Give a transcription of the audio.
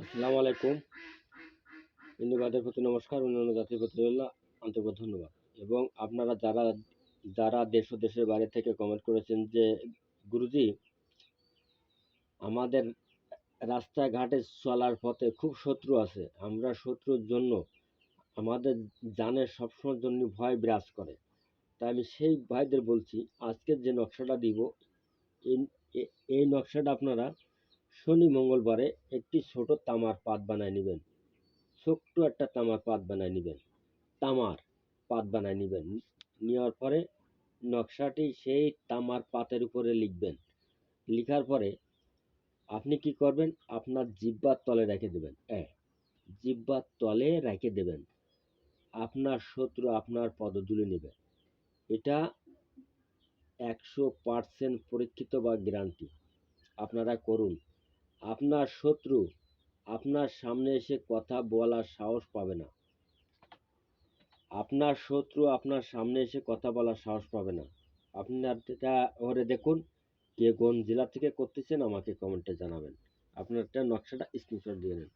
আসসালামু আলাইকুম। হিন্দুবাদের প্রতি নমস্কার, অন্যান্য জাতির প্রতি রইল আন্তরিক ধন্যবাদ। এবং আপনারা যারা যারা দেশ ও দেশের বাইরে থেকে কমেন্ট করেছেন যে, গুরুজি, আমাদের রাস্তাঘাটে চলার পথে খুব শত্রু আছে। আমরা শত্রুর জন্য আমাদের জানের সবসময়ের জন্য ভয় বিরাজ করে। তাই আমি সেই ভাইদের বলছি, আজকের যে নকশাটা দিব, এই এই নকশাটা আপনারা শনি মঙ্গলবারে একটি ছোট তামার পাত বানায় নেবেন। ছোট্ট একটা তামার পাত বানায় নেবেন। তামার পাত বানায় নেবেন। নেওয়ার পরে নকশাটি সেই তামার পাতের উপরে লিখবেন। লিখার পরে আপনি কি করবেন? আপনার জিব্বার তলে রেখে দেবেন। হ্যাঁ জিব্বার তলে রেখে দেবেন। আপনার শত্রু আপনার পদধূলি নেবে। এটা একশো পার্সেন্ট পরীক্ষিত বা গ্যারান্টি। আপনারা করুন। আপনার শত্রু, আপনার সামনে এসে কথা বলার সাহস পাবে না। আপনার শত্রু আপনার সামনে এসে কথা বলার সাহস পাবে না। আপনার এটা ওরে দেখুন, কে কোন জেলা থেকে করতেছেন আমাকে কমেন্টে জানাবেন। আপনার একটা নকশাটা স্ক্রিনশট দিয়ে নেন।